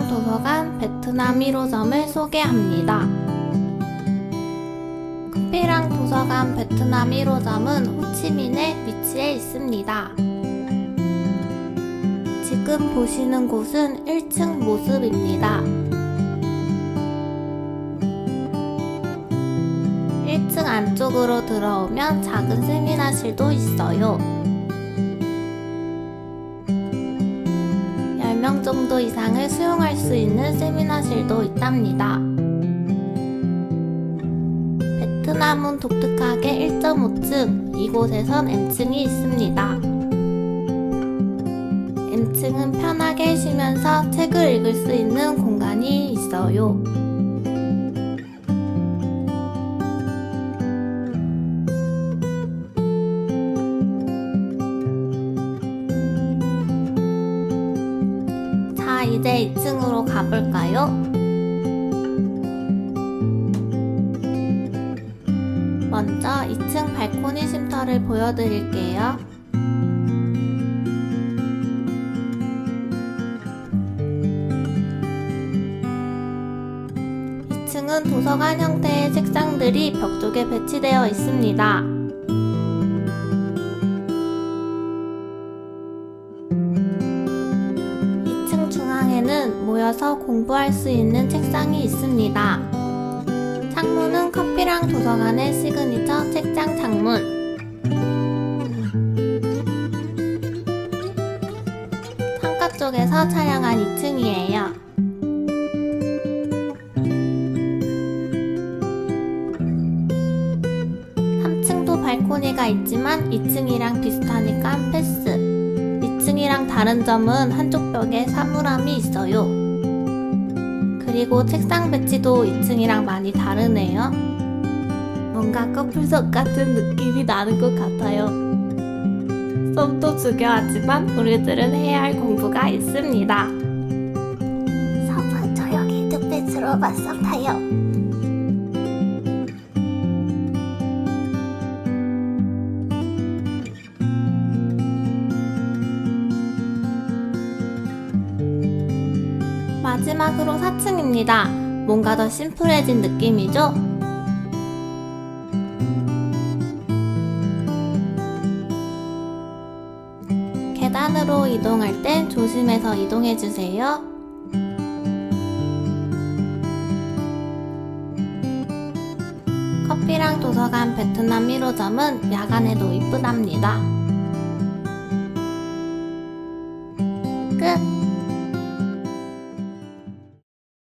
도서관 베트남 1호점을 소개합니다. 커피랑 도서관 베트남 1호점은 호치민에 위치해 있습니다. 지금 보시는 곳은 1층 모습입니다. 1층 안쪽으로 들어오면 작은 세미나실도 있어요. 정도 이상을 수용할 수 있는 세미나실도 있답니다. 베트남은 독특하게 1.5층, 이곳에선 M층이 있습니다. M층은 편하게 쉬면서 책을 읽을 수 있는 공간이 있어요. 이제 2층으로 가볼까요? 먼저 2층 발코니 쉼터를 보여드릴게요. 이층은 도서관 형태의 책상들이 벽 쪽에 배치되어 있습니다. 모여서 공부할 수 있는 책상이 있습니다. 창문은 커피랑 도서관의 시그니처 책장 창문. 창가 쪽에서 촬영한 2층이에요. 3층도 발코니가 있지만 2층이랑 비슷하니까 패스. 2층이랑 다른 점은 한쪽 벽에 사물함이 있어요. 그리고 책상 배치도 2층이랑 많이 다르네요. 뭔가 커플석 같은 느낌이 나는 것 같아요. 수업도 중요하지만 우리들은 해야 할 공부가 있습니다. 서부 조용히 뚝배치로 맞서 타요. 마지막으로 4층입니다. 뭔가 더 심플해진 느낌이죠? 계단으로 이동할 땐 조심해서 이동해주세요. 커피랑 도서관 베트남 1호점은 야간에도 이쁘답니다. 끝!